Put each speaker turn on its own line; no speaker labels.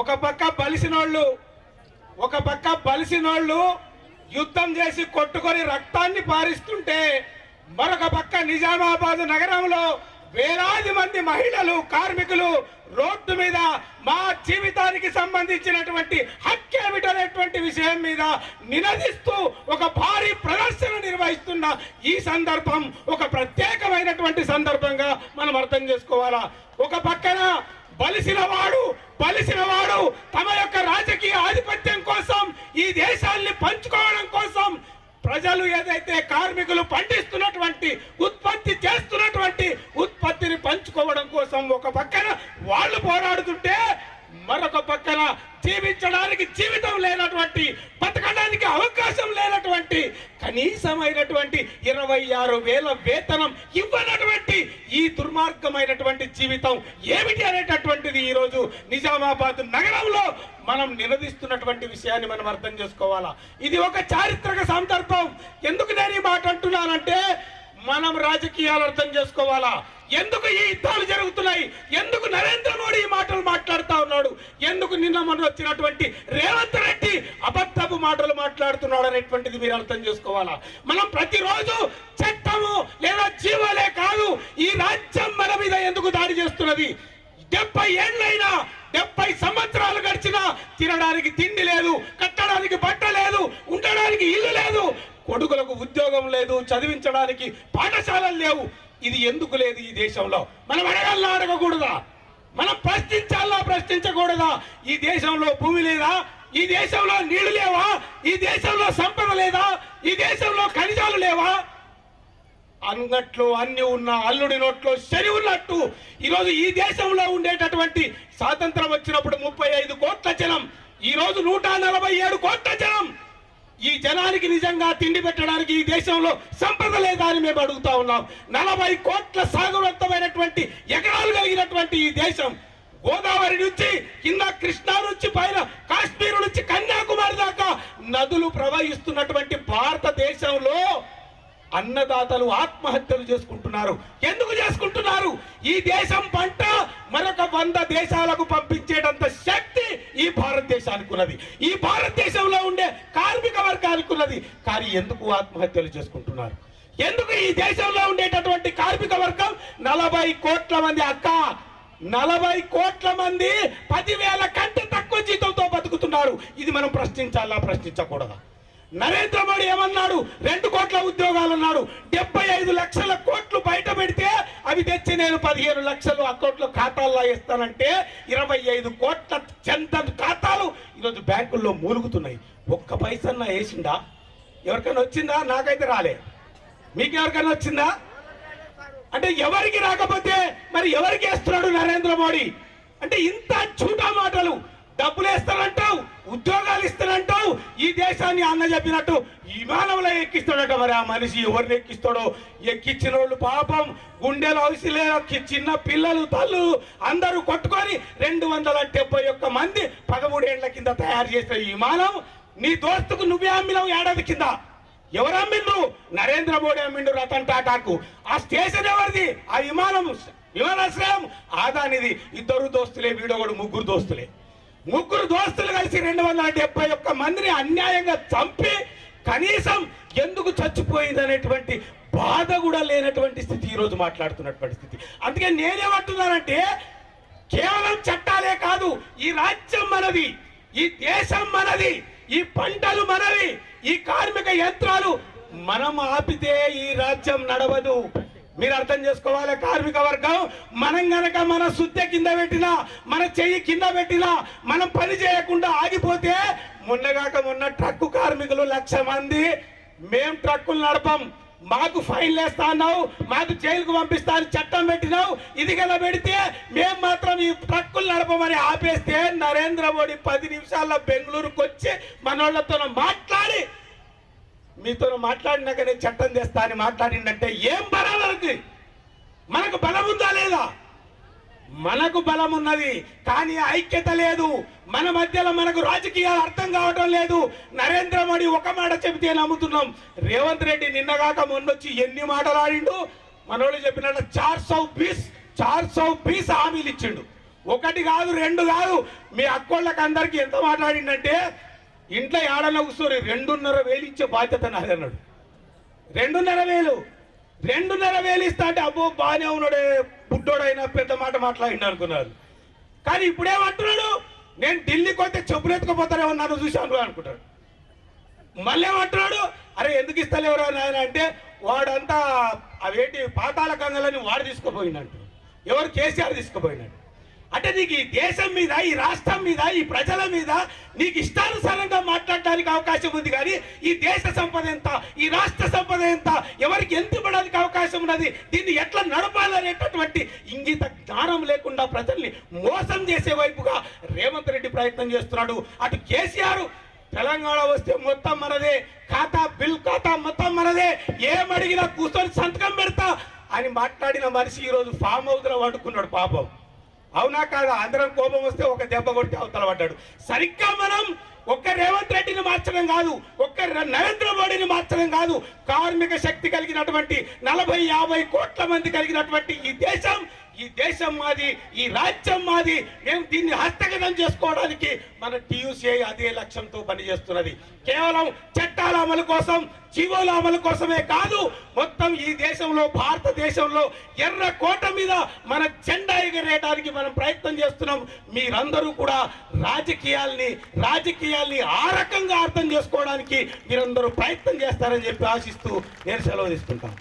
ఒక పక్క బలిసినోళ్ళు ఒక పక్క బలిసినోళ్ళు యుద్ధం చేసి కొట్టుకొని రక్తాన్ని పారిస్తుంటే మరొక పక్క నిజామాబాద్ నగరంలో వేలాది మంది మహిళలు కార్మికులు రోడ్డు మీద మా జీవితానికి సంబంధించినటువంటి హక్కేమిటనేటువంటి విషయం మీద నినదిస్తూ ఒక భారీ ప్రదర్శన నిర్వహిస్తున్న ఈ సందర్భం ఒక ప్రత్యేకమైనటువంటి సందర్భంగా మనం అర్థం చేసుకోవాలా? ఒక పక్కన బలిసిన వాడు బలిసిన వాడు తమ యొక్క రాజకీయ ఆధిపత్యం కోసం ఈ దేశాన్ని పంచుకోవడం కోసం ప్రజలు ఏదైతే కార్మికులు పండిస్తున్నటువంటి ఉత్పత్తి చేస్తున్నటువంటి ఉత్పత్తిని పంచుకోవడం కోసం ఒక పక్కన వాళ్ళు పోరాడుతుంటే మరొక పక్కన జీవించడానికి జీవితం లేనటువంటి బతకడానికి అవకాశం లేనటువంటి కనీసమైనటువంటి ఇరవై ఆరు వేల వేతనం ఇవ్వనటువంటి ఈ దుర్మార్గమైనటువంటి జీవితం ఏమిటి అనేటటువంటిది ఈరోజు నిజామాబాద్ నగరంలో మనం నిలదీస్తున్నటువంటి విషయాన్ని మనం అర్థం చేసుకోవాలా? ఇది ఒక చారిత్రక సందర్భం. ఎందుకు నేను ఈ మాట అంటున్నానంటే మనం రాజకీయాలు అర్థం చేసుకోవాలా? ఎందుకు ఈ యుద్ధాలు జరుగుతున్నాయి? ఎందుకు నరేంద్ర మోడీ ఈ మాటలు మాట్లాడుతా ఉన్నాడు? ఎందుకు నిన్న మొన్న వచ్చినటువంటి రేవంత్ రెడ్డి అబద్ధపు మాటలు మాట్లాడుతున్నాడు అనేటువంటిది మీరు అర్థం చేసుకోవాలా? మనం ప్రతిరోజు చట్టము లేదా జీవలే కాదు ఈ రాజ్యం మన మీద ఎందుకు దాడి చేస్తున్నది? డెబ్బై ఏళ్ళైనా డెబ్బై సంవత్సరాలు గడిచినా తినడానికి తిండి లేదు కట్టడానికి బట్ట లేదు ఉండడానికి ఇల్లు లేదు కొడుకులకు ఉద్యోగం లేదు చదివించడానికి పాఠశాలలు లేవు. ఇది ఎందుకు లేదు ఈ దేశంలో? మనం అడగల్లా అడగకూడదా? మనం ప్రశ్నించాలా ప్రశ్నించకూడదా? ఈ దేశంలో భూమి లేదా? ఈ దేశంలో నీళ్ళు లేవా? ఈ దేశంలో సంపద లేదా? ఈ దేశంలో ఖనిజాలు లేవా? అంగట్లో అన్ని ఉన్న అల్లుడి నోట్లో శని ఉన్నట్టు. ఈరోజు ఈ దేశంలో ఉండేటటువంటి స్వాతంత్రం వచ్చినప్పుడు ముప్పై ఐదు కోట్ల జనం ఈరోజు నూట నలభై ఏడు కోట్ల జనం. ఈ జనానికి నిజంగా తిండి పెట్టడానికి ఈ దేశంలో సంపద లేదా అని మేము అడుగుతా ఉన్నాం. నలభై కోట్ల సాగువంతమైనటువంటి ఎకరాలు కలిగినటువంటి ఈ దేశం గోదావరి నుంచి కింద కృష్ణా నుంచి పైన కాశ్మీర్ నుంచి కన్యాకుమారి దాకా నదులు ప్రవహిస్తున్నటువంటి భారతదేశంలో అన్నదాతలు ఆత్మహత్యలు చేసుకుంటున్నారు. ఎందుకు చేసుకుంటున్నారు? ఈ దేశం పంట మరొక వంద దేశాలకు పంపించేటంత శక్తి ఈ భారతదేశానికి ఉన్నది. ఈ భారతదేశంలో ఉండే కార్మిక వర్గానికి ఉన్నది. కానీ ఎందుకు ఆత్మహత్యలు చేసుకుంటున్నారు? ఎందుకు ఈ దేశంలో ఉండేటటువంటి కార్మిక వర్గం నలభై కోట్ల మంది అక్క నలభై కోట్ల మంది పదివేల కంటే తక్కువ జీతంతో బతుకుతున్నారు. ఇది మనం ప్రశ్నించాలా ప్రశ్నించకూడదా? నరేంద్ర మోడీ ఏమన్నా కోట్ల ఉద్యోగాలు ఉన్నాడు డెబ్బై ఐదు లక్షల కోట్లు బయట పెడితే అవి తెచ్చి నేను పదిహేను లక్షలు అకౌంట్లో ఖాతాల్లో ఇస్తానంటే ఇరవై ఐదు కోట్ల జన్ధన్ ఖాతాలు ఈరోజు బ్యాంకుల్లో మూలుగుతున్నాయి. ఒక్క పైసన్నా వేసిందా ఎవరికైనా వచ్చిందా? నాకైతే రాలే. మీకు ఎవరికైనా వచ్చిందా? అంటే ఎవరికి రాకపోతే మరి ఎవరికి వేస్తున్నాడు నరేంద్ర మోడీ? అంటే ఇంత చూటా మాటలు. డబ్బులు వేస్తానంటావు ఉద్యోగాలు ఇస్తానంటావు ఈ దేశాన్ని అన్న చెప్పినట్టు విమానంలో ఎక్కిస్తాడట మరి ఆ మనిషి. ఎవరిని ఎక్కిస్తాడో? ఎక్కించిన వాళ్ళు పాపం. గుండెలు అవసలే చిన్న పిల్లలు తల్లు అందరూ కొట్టుకొని రెండు వందల డెబ్బై ఒక్క మంది పదమూడేళ్ళ కింద తయారు చేసిన విమానం నీ దోస్తుకు నువ్వే అమ్మినావు ఏడాది కింద. ఎవరు అమ్మిండ్రు? నరేంద్ర మోడీ అమ్మిండు రతన్ టాటాకు. ఆ స్టేషన్ ఎవరిది? ఆ విమానం విమానాశ్రయం. ఆదానిది ఇద్దరు దోస్తులే వీడొకడు ముగ్గురు దోస్తులే. ముగ్గురు దోస్తులు కలిసి రెండు వందల డెబ్బై ఒక్క మందిని అన్యాయంగా చంపి కనీసం ఎందుకు చచ్చిపోయింది అనేటువంటి బాధ కూడా లేనటువంటి స్థితి ఈరోజు మాట్లాడుతున్నటువంటి స్థితి. అందుకే నేనేమంటున్నానంటే కేవలం చట్టాలే కాదు ఈ రాజ్యం మనది ఈ దేశం మనది ఈ పంటలు మనవి ఈ కార్మిక యంత్రాలు మనం ఆపితే ఈ రాజ్యం నడవదు. మీరు అర్థం చేసుకోవాలి. కార్మిక వర్గం మనం గనక మన శుద్ధ కింద పెట్టినా మన చెయ్యి కింద పెట్టినా మనం పని చేయకుండా ఆగిపోతే మొన్నగాక మొన్న ట్రక్కు కార్మికులు లక్ష మంది. మేం ట్రక్కులు నడపం. మాకు ఫైన్ వేస్తా అన్నావు మాకు జైలుకు పంపిస్తా అని చట్టం పెట్టినావు. ఇది కదా పెడితే మేము మాత్రం ఈ ట్రక్కులు నడపమని ఆపేస్తే నరేంద్ర మోడీ పది నిమిషాల్లో బెంగళూరుకు వచ్చి మనోళ్ళతో మాట్లాడి మీతో మాట్లాడినాకనే చట్టం చేస్తా అని మాట్లాడిందంటే ఏం బలం మనకు బలం ఉందా లేదా? మనకు బలం ఉన్నది కానీ ఐక్యత లేదు. మన మధ్యలో మనకు రాజకీయాలు అర్థం కావటం లేదు. నరేంద్ర మోడీ ఒక మాట చెబితే నమ్ముతున్నాం. రేవంత్ రెడ్డి నిన్నగాక మొన్నొచ్చి ఎన్ని మాటలు ఆడిండు? మనోళ్ళు చెప్పినట్టు చార్ సౌ పీస్ చార్ సౌ పీస్ హామీలు ఇచ్చిండు. ఒకటి కాదు రెండు కాదు. మీ అక్కోళ్ళకి అందరికీ ఎంత మాట్లాడిండంటే ఇంట్లో ఏడన్నా కూర్చోరు. రెండున్నర వేలు ఇచ్చే బాధ్యత నాది అన్నాడు. రెండున్నర వేలు. రెండున్నర వేలు ఇస్తా అంటే అబ్బో బాగానే ఉన్నాడే. బుడ్డోడైనా పెద్ద మాట మాట్లాడిండు అనుకున్నారు. కానీ ఇప్పుడేమంటున్నాడు? నేను ఢిల్లీకి వస్తే చెప్పులు ఎత్తుకుపోతానేమో నన్ను చూశాను అనుకుంటాడు. మళ్ళీ ఏమంటున్నాడు అరే ఎందుకు ఇస్తలేవరా నాయన అంటే వాడంతా అవేంటి పాతాల గంగలని వాడు తీసుకుపోయిందంట ఎవరు కేసీఆర్ తీసుకుపోయినట్టు అంటే నీకు ఈ దేశం మీద ఈ రాష్ట్రం మీద ఈ ప్రజల మీద నీకు ఇష్టానుసారంగా మాట్లాడడానికి అవకాశం ఉంది కానీ ఈ దేశ సంపద ఎంత ఈ రాష్ట్ర సంపద ఎంత ఎవరికి ఎంత ఇవ్వడానికి అవకాశం ఉన్నది దీన్ని ఎట్లా నడపాలనేటటువంటి ఇంగిత జ్ఞానం లేకుండా ప్రజల్ని మోసం చేసే వైపుగా రేవంత్ రెడ్డి ప్రయత్నం చేస్తున్నాడు. అటు కేసీఆర్ తెలంగాణ వస్తే మొత్తం మనదే ఖాతా బిల్ ఖాతా మొత్తం మనదే ఏమడిగినా కూర్చొని సంతకం పెడతా అని మాట్లాడిన మనిషి ఈరోజు ఫామ్ హౌస్ వండుకున్నాడు పాపం. అవునా కాదా? అందరం కోపం వస్తే ఒక దెబ్బ కొట్టి అవతల పడ్డాడు. సరిగ్గా మనం ఒక్క రేవంత్ రెడ్డిని మార్చడం కాదు ఒక్క నరేంద్ర మోడీని మార్చడం కాదు. కార్మిక శక్తి కలిగినటువంటి నలభై యాభై కోట్ల మంది కలిగినటువంటి ఈ దేశం ఈ దేశం మాది ఈ రాజ్యం మాది. మేము దీన్ని హస్తగతం చేసుకోవడానికి మన టీయూసీఐ అదే లక్ష్యంతో పనిచేస్తున్నది. కేవలం చట్టాల అమలు కోసం జీవోల అమలు కోసమే కాదు మొత్తం ఈ దేశంలో భారతదేశంలో ఎర్ర కోట మీద మన జెండా ఎగరేయడానికి మనం ప్రయత్నం చేస్తున్నాం. మీరందరూ కూడా రాజకీయాల్ని రాజకీయాల్ని ఆ రకంగా అర్థం చేసుకోవడానికి మీరందరూ ప్రయత్నం చేస్తారని చెప్పి ఆశిస్తూ నేను సెలవు తీసుకుంటాను.